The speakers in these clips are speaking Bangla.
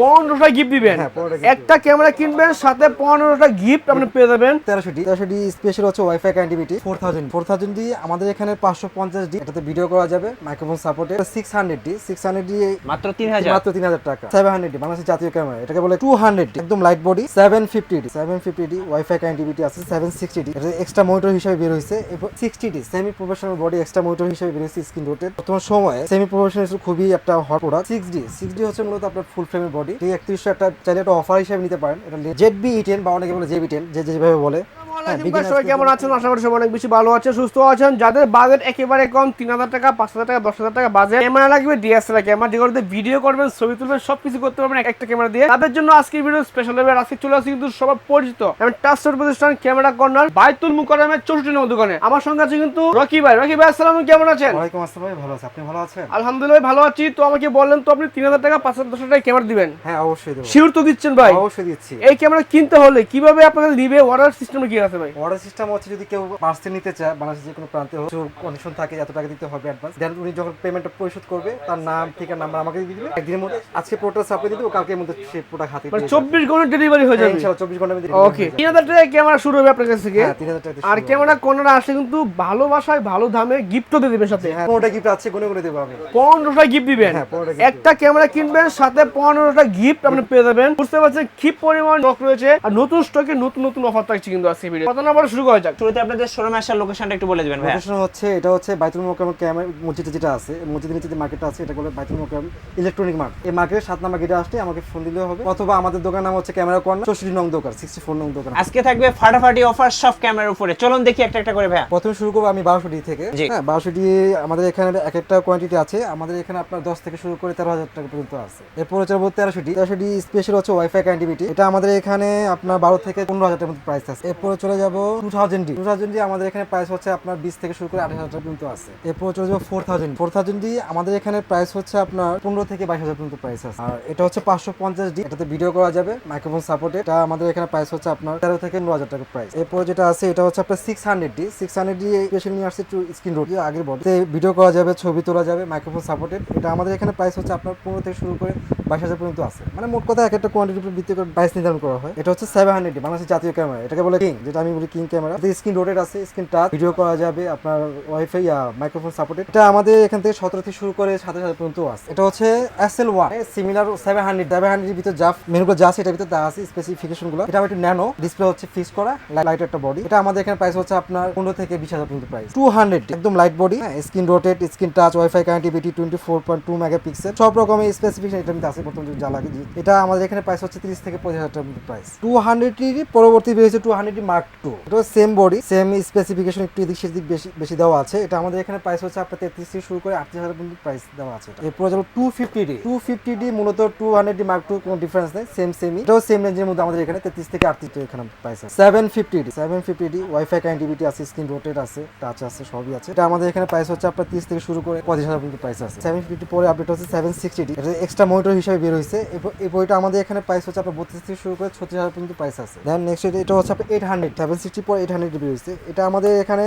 পনেরোটা গিফট দিবেন। হ্যাঁ, 15টা gift একটা ক্যামেরা কিনবেন সাথে পনেরোটা গিফট আপনি পেয়ে যাবেন। তেরোশো ডি তেরোশো ডি স্পেশাল হচ্ছে wifi connectivity four thousand four thousand D আমাদের এখানে পাঁচশো পঞ্চাশ ডি এটাতে ভিডিও করা যাবে মাইক্রোফোন সাপোর্টে six hundred D six hundred D মাত্র তিন হাজার। মাত্র তিন হাজার টাকা। সেভেন হান্ড্রেড ডি বাংলাদেশের জাতীয় ক্যামেরা এটাকে বলে টু হান্ড্রেড একদম light body seven fifty D seven fifty D wifi connectivity আছে সেভেন সিক্সটি ডি এটা এক্সট্রা মনিটর হিসেবে বের হয়েছে। Sixty D semi professional body extra monitor হিসেবে বের হয়েছে স্ক্রিন রোটেড বর্তমান সময়ে সেমি প্রফেশনাল খুবই একটা hot product six D six D হচ্ছে মূলত আপনার ফুল ফ্রেমের বডি এই একত্রিশশো একটা চাইলে একটা অফার হিসেবে নিতে পারেন। এটা জেড বি ইটেন বা অনেকে বলে জেবি টেন যে যেভাবে বলে। হ্যাঁ, সবাই কেমন আছেন? আশা করি সবাই অনেক বেশি ভালো আছেন সুস্থ আছেন। যাদের বাজেট একেবারে কম তিন হাজার টাকা পাঁচ হাজার টাকা দশ হাজার টাকা বাজেট ক্যামেরা লাগবে ডিএসএলআর ক্যামেরা যেগুলোতে ভিডিও করবেন ছবি তুলবেন সবকিছু করতে পারবেন একটা ক্যামেরা দিয়ে। তাদের জন্য আজকে ভিডিও স্পেশাল হবে আজকে চলে আসছে কিন্তু সবার পরিচিত এবং টাস্টার প্রতিষ্ঠান ক্যামেরা কর্নার বাইতুল মুকাররমের চৌষট্টি নম্বর দোকানে। আমার সঙ্গে আছে কিন্তু রকি ভাই। রকি ভাই আসসালাম কেমন আছেন? ওয়ালাইকুম আসসালাম ভাই ভালো আছে। আপনি ভালো আছেন? আলহামদুলিল্লাহ ভালো আছি। তো আমাকে বললেন তো আপনি তিন হাজার টাকা পাঁচ হাজার দশ হাজার টাকা ক্যামেরা দিবেন। হ্যাঁ অবশ্যই দেবো। শিওর তো দিচ্ছেন ভাই। অবশ্যই দিচ্ছি। এই ক্যামেরা কিনতে হলে কীভাবে আপনাদের নিবে অর্ডার সিস্টেম কি আছে ভাই। অর্ডার সিস্টেম হচ্ছে যদি কেউ পার্সেল নিতে চায় বাংলাদেশের যে কোনো প্রান্তে হোক কন্ডিশন থাকে এত টাকা দিতে হবে অ্যাডভান্স দেন উনি যখন পেমেন্টটা পরিশোধ করবে তার নাম ঠিকানা নাম্বার আমাকে দিয়ে দিবে। একদিনের মধ্যে আজকে প্রোডাক্ট সাপ্লাই দিতে কালকের মধ্যে সে প্রোডাক্ট হাতে মানে চব্বিশ ঘণ্টা ডেলিভারি হয়ে যাবে। ইনশাআল্লাহ চব্বিশ ঘণ্টার মধ্যে ওকে টাকা ক্যামেরা শুরু হবে আপনার কাছ থেকে। হ্যাঁ আর ক্যামেরা আসলে কিন্তু ভালোবাসায় ভালো দামে গিফটও দিয়ে দেবেন সাথে। হ্যাঁ গিফট আছে গুনে গুনে দেবো আমি। পনেরোটা গিফট দিবেন। হ্যাঁ, 15টা একটা ক্যামেরা কিনবেন সাথে পনেরোটা গিফট আপনি পেয়ে যাবেন। বুঝতে পারছেন কি পরিমাণ স্টক রয়েছে আর নতুন স্টকে নতুন নতুন অফার থাকছে কিন্তু আজকে ভিডিও কত নাম্বার শুরু করা যাক। শুরুতে আপনাদের শোরুমে আসার লোকেশনটা একটু বলে দিবেন ভাই লোকেশন হচ্ছে এটা হচ্ছে বাইতুল মোকাম ক্যামেরা মসজিদে যেটা আছে মসজিদের নিচে যে মার্কেটটা আছে এটা বলে বাইতুল মোকাম ইলেকট্রনিক মার্কেট এই মার্কেটের সাত নাম্বার গেটে আসলে আমাকে ফোন হবে। অথবা আমাদের দোকান নাম হচ্ছে ক্যামেরা কর্নার চৌষট্টি নং দোকান সিক্সটি ফোর নং দোকান। আজকে থাকবে ফাটাফাটি অফার সব ক্যামেরার উপরে। চলুন দেখি একটা একটা করে প্রথমে শুরু করব আমি বারোশো ডি থেকে। হ্যাঁ বারোশো ডি আমাদের এখানে এক একটা কোয়ান্টিটি আছে। আমাদের এখানে আপনার দশ থেকে শুরু করে তেরো হাজার টাকা পর্যন্ত আছে। এরপর হচ্ছে তেরোশো ডি। তেরোশো ডি স্পেশাল হচ্ছে ওয়াইফাই কানেক্টিভিটি এটা আমাদের এখানে আপনার বারো থেকে পনেরো হাজার টাকার মতো প্রাইস আছে। এরপরে চলে যাব two thousand D two thousand D আমাদের এখানে প্রাইস হচ্ছে আপনার বিশ থেকে শুরু করে আঠাশ হাজার পর্যন্ত আছে। এরপর চলে যাব four thousand four thousand D আমাদের এখানে প্রাইস হচ্ছে আপনার পনেরো থেকে বাইশ হাজার পর্যন্ত প্রাইস আছে। আর এটা হচ্ছে পাঁচশো পঞ্চাশ ডি এটাতে ভিডিও করা যাবে মাইক্রোফোন সাপোর্টে এটা আমাদের এখানে প্রাইস হচ্ছে আপনার তেরো থেকে ন হাজার টাকা প্রাইস এরপর যেটা আছে, এটা হচ্ছে আপনার six hundred D six hundred D special নিয়ে আসছে স্ক্রিন রোড আগের বডি ভিডিও করা যাবে, ছবি তোলা যাবে মাইক্রোফোন সাপোর্টেড এটা আমাদের এখানে প্রাইস হচ্ছে আপনার পনেরো থেকে শুরু করে বাইশ হাজার পর্যন্ত আছে। মানে মোট কথা এক একটা কোয়ান্টিটির উপর ভিত্তি করে প্রাইস নির্ধারণ করা হয়। এটা হচ্ছে সেভেন হান্ড্রেড ডি বাংলাদেশের জাতীয় ক্যামেরা এটাকে বলে কিং যেটা আমি বলি কিং ক্যামেরা। স্ক্রিন রোটেড আছে, স্ক্রিন টাচ ভিডিও করা যাবে, আপনার ওয়াইফাই মাইক্রোফোন সাপোর্টেড এটা আমাদের এখান থেকে সতেরো থেকে শুরু করে সাতাশ হাজার পর্যন্ত আছে। এটা হচ্ছে S L one similar seven hundred seven hundred ভিতরে যা মেনুগুলো যা আছে, এটার ভিতরে দেওয়া আছে স্পেসিফিকেশনগুলো। এটা একটু ন্যানো ডিসপ্লে হচ্ছে ফিক্স করা লাইট একটা বডি এটা আমাদের এখানে প্রাইস হচ্ছে আপনার পনেরো থেকে বিশ হাজার পর্যন্ত প্রাইস টু হান্ড্রেড একদম light body screen rotated screen touch wifi connectivity twenty four point two megapixel সব রকমের স্পেসিফিকেশন এটার মধ্যে আছে, প্রথম যা লাগে। এটা আমাদের এখানে প্রাইস হচ্ছে তিরিশ থেকে পঁচিশ হাজার মতো প্রাইস টু হান্ড্রেডটির পরবর্তী বেরিয়েছে টু হান্ড্রেড মার্ক টু এটা সেম বডি সেম স্পেসিফিকেশন একটু এদিক সেদিক বেশি বেশি দেওয়া আছে। এটা আমাদের এখানে প্রাইস হচ্ছে আপনার তেত্রিশ থেকে শুরু করে আটত্রিশ হাজার পর্যন্ত প্রাইস দেওয়া আছে। এরপর যাব two fifty D two fifty D মূলত two hundred D mark two কোনো ডিফারেন্স নেই সেম সেমই এটাও সেম রেঞ্জের মধ্যে আমাদের এখানে তেত্রিশ থেকে আটত্রিশ এখানে প্রাইস আছে। Seven fifty D seven fifty D wifi connectivity আছে স্ক্রিন রোটেড আছে টাচ আছে, সবই আছে। এটা আমাদের এখানে প্রাইস হচ্ছে আপনার তিরিশ থেকে শুরু করে পঁচিশ হাজার পর্যন্ত প্রাইস আছে। সেভেন ফিফটি পরে আপডেট হচ্ছে সেভেন সিক্সটি ডি এটা এক্সট্রা মনিটর হিসেবে বের হয়েছে। এই বইটা আমাদের এখানে প্রাইস হচ্ছে আপনার বত্রিশ থেকে শুরু করে ছত্রিশ হাজার পর্যন্ত প্রাইস আছে। দেন নেক্সট এটা হচ্ছে আপনার এইট হান্ড্রেড সেভেন সিক্সটি পর এইট হান্ড্রেড হয়েছে। এটা আমাদের এখানে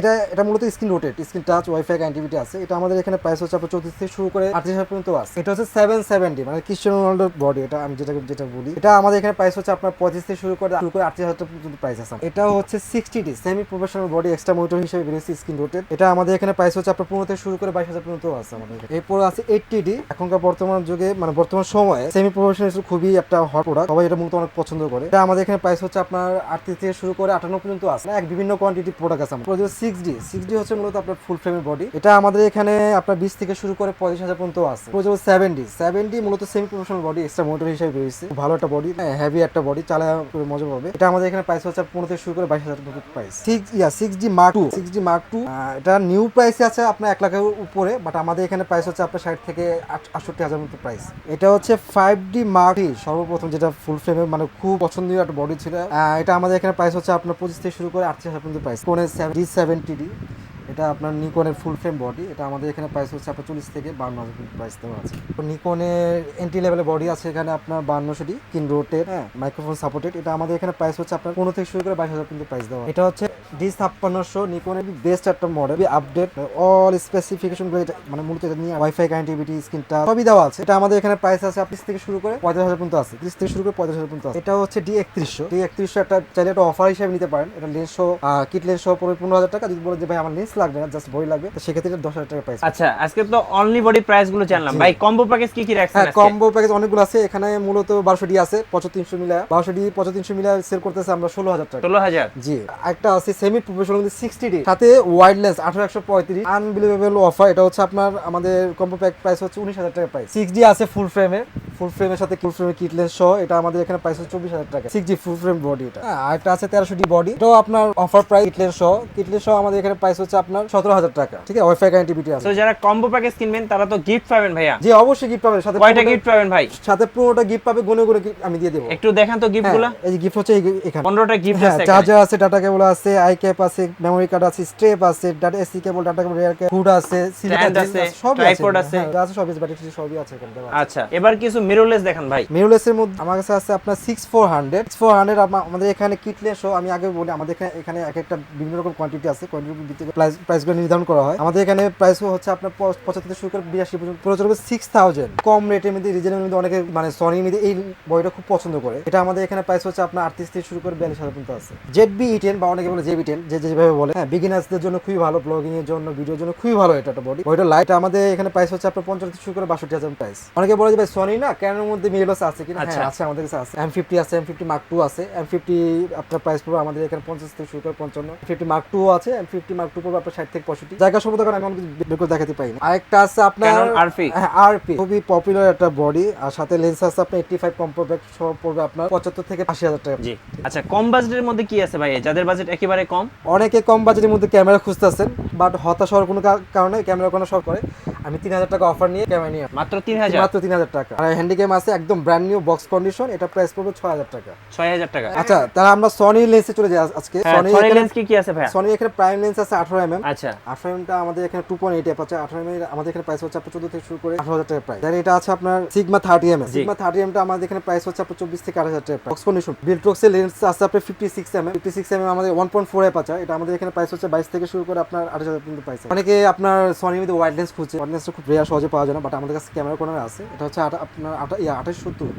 এটা এটা মূলত screen rotated, screen touch, wifi connectivity আছে। এটা আমাদের এখানে প্রাইস হচ্ছে আপনার চৌত্রিশ থেকে শুরু করে আটত্রিশ হাজার পর্যন্ত আছে। এটা হচ্ছে সেভেন সেভেন্টি মানে ক্রিস্টিয়ানো রোনাল্ডোর বডি এটা আমি যেটা যেটা বলি। এটা আমাদের এখানে প্রাইস হচ্ছে আপনার পঁচিশ থেকে শুরু করে শুরু করে আটত্রিশ হাজার পর্যন্ত প্রাইস আছে। এটা হচ্ছে sixty D semi professional body extra monitor হিসেবে বেরিয়েছে স্ক্রিন রোটেড। এটা আমাদের এখানে প্রাইস হচ্ছে আপনার পনেরো থেকে শুরু করে বাইশ হাজার পর্যন্ত আছে আমাদের। এরপর আছে এইটটি ডি এখনকার বর্তমান যুগে মানে বর্তমান সময়ে সেমি প্রফেশনাল খুবই একটা হট প্রোডাক্ট সবাই এটা মূলত অনেক পছন্দ করে। এটা আমাদের এখানে প্রাইস হচ্ছে আপনার আটত্রিশ থেকে শুরু করে আটান্ন পর্যন্ত আছে। এক বিভিন্ন কোয়ান্টিটি প্রোডাক্ট আছে আমাদের। সিক্স ডি সিক্স ডি হচ্ছে মূলত আপনার ফুল ফ্রেমের বডি এটা আমাদের এখানে আপনার বিশ থেকে শুরু করে পঁয়ত্রিশ হাজার পর্যন্ত আছে। প্রয়োজন সেভেন ডি সেভেন ডি মূলত semi professional body extra motor হিসেবে বেরিয়েছে ভালো একটা বডি হেভি একটা বডি চালা করে মজা পাবে। এটা আমাদের এখানে প্রাইস হচ্ছে পনেরো থেকে শুরু করে বাইশ হাজার পর্যন্ত price six yeah six D mark two six D mark two এটা নিউ প্রাইস আছে আপনার এক লাখের উপরে বাট আমাদের এখানে প্রাইস হচ্ছে আপনার ষাট থেকে আট- আটষট্টি হাজার মতো প্রাইস এটা হচ্ছে ফাইভ ডি মার্ক সর্বপ্রথম যেটা ফুল ফ্রেমের মানে খুব পছন্দীয় একটা বডি ছিল। এটা আমাদের এখানে প্রাইস হচ্ছে আপনার পঁচিশ থেকে শুরু করে আটত্রিশ হাজার পর্যন্ত প্রাইস কোনে ডি সেভেন্টি ডি এটা আপনার নিকনের ফুল ফ্রেম বডি এটা আমাদের এখানে প্রাইস হচ্ছে আপনার চল্লিশ থেকে বান্ন হাজার প্রাইস দেওয়া আছে। তো নিকনের এন্ট্রি লেভেলের বডি আছে এখানে আপনার বান্নশো ডি কিন রোটেড হ্যাঁ। মাইক্রোফোন সাপোর্টেড এটা আমাদের এখানে প্রাইস হচ্ছে আপনার পনেরো থেকে শুরু করে বাইশ হাজার পর্যন্ত প্রাইস দেওয়া এটা হচ্ছে ডি ছাপ্পান্নশো নিকনের বেস্ট একটা মডেল আপডেট অল স্পেসিফিকেশন মানে মূলত এটা নিয়ে ওয়াইফাই কানেক্টিভিটি স্ক্রিনটা সবই দেওয়া আছে। এটা আমাদের এখানে প্রাইস আছে আপনি থেকে শুরু করে পঁয়ত্রিশ হাজার পর্যন্ত আছে। ত্রিশ থেকে শুরু করে পঁয়ত্রিশ হাজার পর্যন্ত আছে। এটা হচ্ছে ডি একত্রিশশো। ডি একত্রিশশো একটা চাইলে একটা অফার হিসেবে নিতে পারেন। এটা লেন্স সহ কিট লেন্স সহ পনেরো হাজার টাকা। যদি বলে যে ভাই আমার লেন্স লাগবে না জাস্ট বই লাগবে তো সেক্ষেত্রে এটা দশ হাজার টাকা প্রাইস আচ্ছা আজকে তো অনলি বডি প্রাইসগুলো জানলাম। ভাই কম্বো প্যাকেজ কি কি রাখছেন হ্যাঁ কম্বো প্যাকেজ অনেকগুলো আছে। এখানে মূলত বারোশো ডি আছে পঁচাত্তরশো মিলা বারোশো ডি পঁচাত্তরশো মিলা সেল করতেছে আমরা ষোলো হাজার টাকা। ষোলো হাজার? জি। একটা আছে সেমি প্রফেশনাল মধ্যে সিক্সটি ডি সাথে ওয়াইডলেস আঠারো একশো পঁয়ত্রিশ। আনবিলিভেবল অফার এটা হচ্ছে আপনার আমাদের কম্বো প্যাক প্রাইস হচ্ছে উনিশ হাজার টাকা প্রাইস সিক্স ডি আছে ফুল ফ্রেমের ফুল ফ্রেমের সাথে ফুল ফ্রেমের কিটলেস সহ এটা আমাদের এখানে প্রাইস হচ্ছে চব্বিশ হাজার টাকা। Six G full frame body এটা। হ্যাঁ, আর একটা আছে তেরোশো ডি বডি এটাও আপনার অফার প্রাইস কিটলেস সহ। কিটলেস সহ আমাদের এখানে প্রাইস হচ্ছে আপনার সতেরো হাজার টাকা। ঠিক আছে? ওয়াইফাই কানেক্টিভিটি আছে। তো যারা কম্বো প্যাকেজ কিনবেন তারা তো গিফট পাবেন ভাইয়া। জি অবশ্যই গিফট পাবে সাথে কয়টা গিফট পাবেন ভাই? সাথে পুরোটা গিফট পাবে গুনে গুনে আমি দিয়ে দেবো। একটু দেখান তো গিফটগুলা। হ্যাঁ, এই যে গিফট হচ্ছে এখানে। পনেরোটা গিফট হ্যাঁ আছে চার্জার আছে ডাটা কেবল আছে আই ক্যাপ আছে মেমোরি কার্ড আছে স্ট্রেপ আছে data AC cable data cable rear আছে আছে, সবই tripod আছে। হ্যাঁ, আছে সবই আছে ব্যাটারি সবই আছে এখানে আচ্ছা এবার কিছু মিররলেস দেখান ভাই। মিরুলেসের মধ্যে আমার কাছে আছে আপনার six four hundred four hundred আমাদের এখানে কিটলেস আমি আগে বলি আমাদের এখানে এখানে এক একটা বিভিন্ন রকম কোয়ান্টিটি আছে কোয়ান্টিটির ভিত্তিতে প্রাইস প্রাইসগুলো নির্ধারণ করা হয়। আমাদের এখানে প্রাইস হচ্ছে আপনার প- পঁচাত্তর থেকে শুরু করে বিরাশি পর্যন্ত। পুরো চলবে সিক্স থাউজেন্ড কম রেটের মধ্যে রিজনেবল মধ্যে অনেকে মানে সনির মধ্যে এই বইটা খুব পছন্দ করে। এটা আমাদের এখানে প্রাইস হচ্ছে আপনার আটত্রিশ থেকে শুরু করে পর্যন্ত আছে। জেড বি ই বা অনেকে বলে জেবি টেন যে যেভাবে বলে। হ্যাঁ বিগিনার্সদের জন্য খুবই ভালো ব্লগিং এর জন্য ভিডিওর জন্য খুবই ভালো এটা বডি বইটা লাইট আমাদের এখানে প্রাইস হচ্ছে আপনার পঞ্চাশ থেকে শুরু করে বাষট্টি হাজার প্রাইস অনেকে বলে যে ভাই সনি না ক্যানের মধ্যে মিরলেস আছে কিনা? আচ্ছা। হ্যাঁ আছে আমাদের কাছে আছে। এম ফিফটি আছে এম ফিফটি মার্ক টু আছে। এম ফিফটি আপনার প্রাইস পড়বে আমাদের এখানে পঞ্চাশ থেকে শুরু করে পঞ্চান্ন। ফিফটি মার্ক টু আছে এম ফিফটি মার্ক টু পড়বে আপনার ষাট থেকে পঁয়ষট্টি। জায়গা সম্ভবত কারণ আমি অনেক বের করে দেখাতে পাই না আরেকটা আছে আপনার RP হ্যাঁ আরপি খুবই পপুলার একটা বডি আর সাথে লেন্স আছে আপনার এইটটি ফাইভ কম্পোব্যাক সহ পড়বে আপনার পঁচাত্তর থেকে আশি হাজার টাকা। জি। আচ্ছা কম বাজেটের মধ্যে কি আছে ভাই? যাদের বাজেট একেবারে কম? অনেকে কম বাজেটের মধ্যে ক্যামেরা খুঁজতেছেন বাট হতাশ হওয়ার কোনো কারণে ক্যামেরা কোনো সব করে। আমি তিন হাজার টাকা অফার নিয়ে ক্যামেরা নিয়ে মাত্র তিন হাজার? মাত্র তিন হাজার টাকা। আর হ্যান্ডিক্যাম আছে একদম ব্র্যান্ড নিউ বক্স কন্ডিশন এটা প্রাইস পড়বে ছয় হাজার টাকা। ছয় হাজার টাকা। আচ্ছা তাহলে আমরা সনি লেন্সে চলে যাই আজকে। হ্যাঁ সনি সনি লেন্স কি কি আছে ভাইয়া? সনি এখানে প্রাইম লেন্স আছে আঠারো এম এম আচ্ছা। আঠারো এমটা আমাদের এখানে টু পয়েন্ট এইট আছে। আঠারো এম আমাদের এখানে প্রাইস হচ্ছে আপনার চোদ্দ থেকে শুরু করে আঠারো হাজার টাকা প্রাইস এটা আছে আপনার Sigma thirty M Sigma thirty এমটা আমাদের এখানে প্রাইস হচ্ছে আপনার চব্বিশ থেকে আট হাজার টাকা বক্স কন্ডিশন বিলট্রক্সের লেন্স আছে আপনার fifty six M fifty six M আমাদের ওয়ান পয়েন্ট ফোর এটা আমাদের এখানে প্রাইস হচ্ছে বাইশ থেকে শুরু করে আপনার আট হাজার পর্যন্ত প্রাইস অনেকে আপনার সনির মধ্যে ওয়াইড লেন্স খুঁজছে লেন্সটা খুব রেয়ার সহজে পাওয়া যায় না বাট আমাদের কাছে ক্যামেরা কোনার আছে। এটা হচ্ছে আপনার আটা ইয়া আঠাশ সত্তর।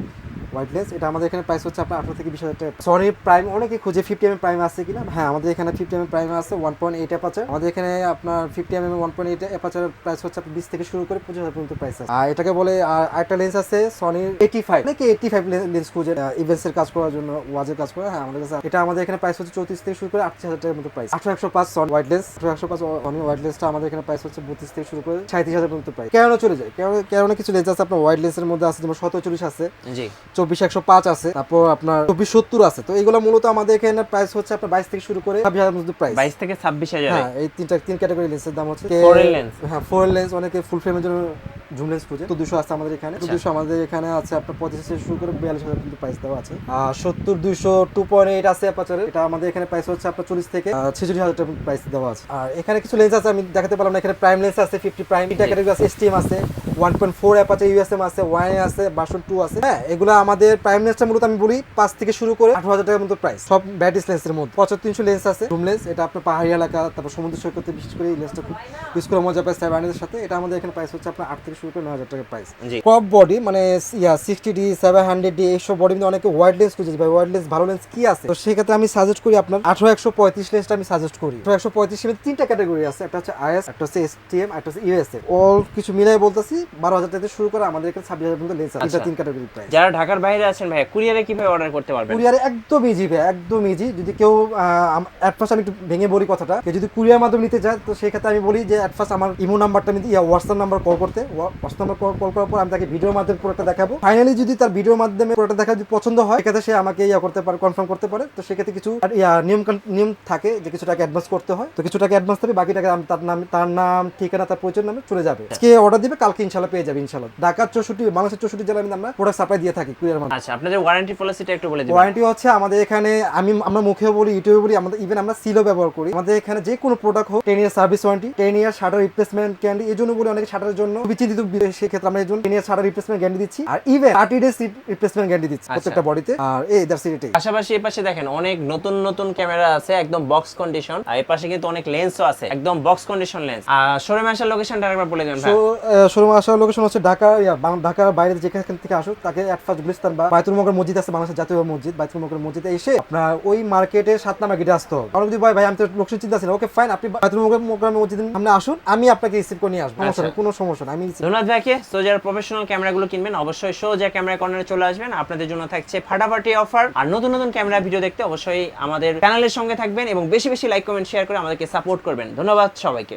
হোয়াইট লেন্স এটা আমাদের এখানে প্রাইস হচ্ছে আপনার আঠারো থেকে বিশ হাজার টাকা। সরি প্রাইম অনেকে খুঁজে ফিফটি এম প্রাইম আছে কিনা। হ্যাঁ আমাদের এখানে ফিফটি এম প্রাইম আছে ওয়ান পয়েন্ট এইট অ্যাপাচার আমাদের এখানে আপনার fifty M M one point eight aperture price হচ্ছে আপনার বিশ থেকে শুরু করে পঁচিশ হাজার পর্যন্ত প্রাইস আছে। আর এটাকে বলে, আর একটা লেন্স আছে সনির এইটি ফাইভ অনেকে এইটি ফাইভ লেন্স খুঁজে ইভেন্টস এর কাজ করার জন্য ওয়াজের কাজ করে। হ্যাঁ আমাদের কাছে এটা আমাদের এখানে প্রাইস হচ্ছে চৌত্রিশ থেকে শুরু করে আটত্রিশ হাজার টাকার মতো প্রাইস আঠারো একশো পাঁচ সন হোয়াইট লেন্স আঠারো একশো পাঁচ সনি হোয়াইট লেন্সটা আমাদের এখানে প্রাইস হচ্ছে বত্রিশ থেকে শুরু করে সাঁত্রিশ হাজার পর্যন্ত প্রাইস কেন চলে যায়। কেন কেন কিছু লেন্স আছে আপনার হোয়াইট লেন্সের মধ্যে আছে, যেমন সতেরো চল্লিশ আছে। জি। চব্বিশ একশো পাঁচ আছে তারপর আপনার চব্বিশ সত্তর আছে। তো এগুলো মূলত আমাদের এখানে প্রাইস হচ্ছে আপনার বাইশ থেকে শুরু করে ছাব্বিশ হাজার মধ্যে প্রাইস বাইশ থেকে ছাব্বিশ হাজার। হ্যাঁ এই তিনটা তিন ক্যাটাগরি লেন্সের দাম হচ্ছে। হ্যাঁ ফোর লেন্স অনেকে ফুল ফ্রেমের জন্য জুম লেন্স খুঁজে। তো দুশো আছে আমাদের এখানে। দুশো আমাদের এখানে আছে আপনার পঁচিশ থেকে শুরু করে বিয়াল্লিশ হাজার পর্যন্ত প্রাইস দেওয়া আছে। আর সত্তর দুশো টু পয়েন্ট এইট আছে অ্যাপাচারে এটা আমাদের এখানে প্রাইস হচ্ছে আপনার চল্লিশ থেকে ছেচল্লিশ হাজার টাকা প্রাইস দেওয়া আছে। আর এখানে কিছু লেন্স আছে আমি দেখাতে পারলাম না এখানে প্রাইম লেন্স আছে ফিফটি প্রাইম এটা ক্যাটাগরি আছে এসটিএম আছে ওয়ান পয়েন্ট ফোর অ্যাপ আছে ইউএসএম আছে ওয়াই আছে বাসন টু আছে। হ্যাঁ এগুলো আমাদের প্রাইম লেন্সটা মূলত আমি বলি পাঁচ থেকে শুরু করে আঠারো হাজার টাকার মতো প্রাইস সব ব্যাটিস লেন্সের মধ্যে। পঁচাত্তর তিনশো লেন্স আছে জুম লেন্স এটা আপনার পাহাড়ি এলাকা তারপর সমুদ্র সৈকতে বিশেষ করে এই লেন্সটা খুব ইউজ করে মজা পায় স্যাবানের সাথে। এটা আমাদের এখানে প্রাইস হচ্ছে আপনার আট থেকে শুরু করে নয় হাজার টাকার প্রাইস ক্রপ বডি মানে yeah sixty D seven hundred D body মধ্যে অনেকে ওয়াইড লেন্স খুঁজেছে ভাই ওয়াইড লেন্স ভালো লেন্স কি আছে? তো সেক্ষেত্রে আমি সাজেস্ট করি আপনার আঠারো একশো পঁয়ত্রিশ লেন্সটা আমি সাজেস্ট করি। আঠারো একশো পঁয়ত্রিশ তিনটা ক্যাটাগরি আছে। একটা হচ্ছে আইএস একটা হচ্ছে এসটিএম একটা হচ্ছে ইউএসএ অল কিছু মিলাই বলতেছি বারো হাজার টাকা শুরু করে আমাদের এখানে ছাব্বিশ হাজার পর্যন্ত লেন্স আছে। আচ্ছা। তিন ক্যাটাগরি প্রাইস যারা ঢাকার বাইরে আছেন ভাইয়া কুরিয়ারে কীভাবে অর্ডার করতে পারবেন? কুরিয়ারে একদম ইজি ভাই একদম ইজি যদি কেউ অ্যাট ফার্স্ট আমি একটু ভেঙে বলি কথাটা। কেউ যদি কুরিয়ার মাধ্যমে নিতে চায় তো সেই ক্ষেত্রে আমি বলি যে অ্যাট ফার্স্ট আমার ইমো নাম্বারটা আমি ইয়া হোয়াটসঅ্যাপ নাম্বার কল করতে। হোয়াটসঅ্যাপ কল করার পর আমি তাকে ভিডিওর মাধ্যমে পুরোটা দেখাবো। ফাইনালি যদি তার ভিডিওর মাধ্যমে পুরোটা দেখা যদি পছন্দ হয় সেক্ষেত্রে সে আমাকে ইয়া করতে পারে কনফার্ম করতে পারে। তো সেক্ষেত্রে কিছু নিয়ম নিয়ম থাকে যে কিছু টাকা অ্যাডভান্স করতে হয়। তো কিছু টাকা অ্যাডভান্স থাকবে বাকি টাকা তার নাম তার নাম ঠিকানা তার পরিচয় নামে চলে যাবে। আজকে অর্ডার দিবে কালকে ইনশাল্লাহ পেয়ে যাবে ইনশাল্লাহ ঢাকার চৌষট্টি বাংলাদেশের চৌষট্টি জেলায় আমি আমরা প্রোডাক্ট সাপ্লাই দিয়ে থাকি কুরিয়ার মাধ্যমে। আচ্ছা আপনাদের ওয়ারেন্টি পলিসিটা একটু বলে দিবেন। ওয়ারেন্টি হচ্ছে আমাদের এখানে আমি আমরা মুখেও বলি ইউটিউবে বলি আমাদের ইভেন আমরা সিলও ব্যবহার করি। আমাদের এখানে যে কোনো প্রোডাক্ট হোক ten year service warranty ten year shutter replacement candy এই জন্য বলি অনেকে শাটারের জন্য খুবই যদি বি- সেক্ষেত্রে আমরা জন্য নিয়ে ছাড়া রিপ্লেসমেন্ট গ্যারান্টি দিচ্ছি। আর even thirty days replacement guarantee দিচ্ছি আচ্ছা। প্রত্যেকটা বডিতে আর এই দ্যাটস ইট পাশাপাশি এই পাশে দেখেন অনেক নতুন নতুন ক্যামেরা আছে একদম বক্স কন্ডিশন আর এই পাশে কিন্তু অনেক লেন্সও আছে একদম বক্স কন্ডিশন লেন্স আর শোরুমে আসার লোকেশনটা আরেকবার বলে দেবেন সো শোরুম আসার লোকেশন হচ্ছে ঢাকা ইয়া, ঢাকার বাইরে যেখান থেকে আসুক তাকে এক ফার্স্ট গুলিস্তান বা বাইতুল মগর মসজিদ আছে বাংলাদেশের জাতীয় মসজিদ বাইতুল মগর মসজিদে এসে আপনার ওই মার্কেটে সাত নাম্বার গেটে আসতে হবে। কারণ যদি ভাই ভাই আমি তো লোকেশন চিন্তা ছিল ওকে ফাইন আপনি বাইতুল মগর মসজিদের সামনে আসুন আমি আপনাকে রিসিভ করে নিয়ে আসব। কোনো সমস্যা নেই আমি ধন্যবাদ ভাইকে। সো যারা প্রফেশনাল ক্যামেরাগুলো কিনবেন, অবশ্যই যা ক্যামেরা কর্নারে চলে আসবেন। আপনাদের জন্য থাকছে ফাটাফাটি অফার আর নতুন নতুন ক্যামেরা ভিডিও দেখতে অবশ্যই আমাদের চ্যানেলের সঙ্গে থাকবেন এবং বেশি বেশি লাইক কমেন্ট শেয়ার করে আমাদেরকে সাপোর্ট করবেন। ধন্যবাদ সবাইকে।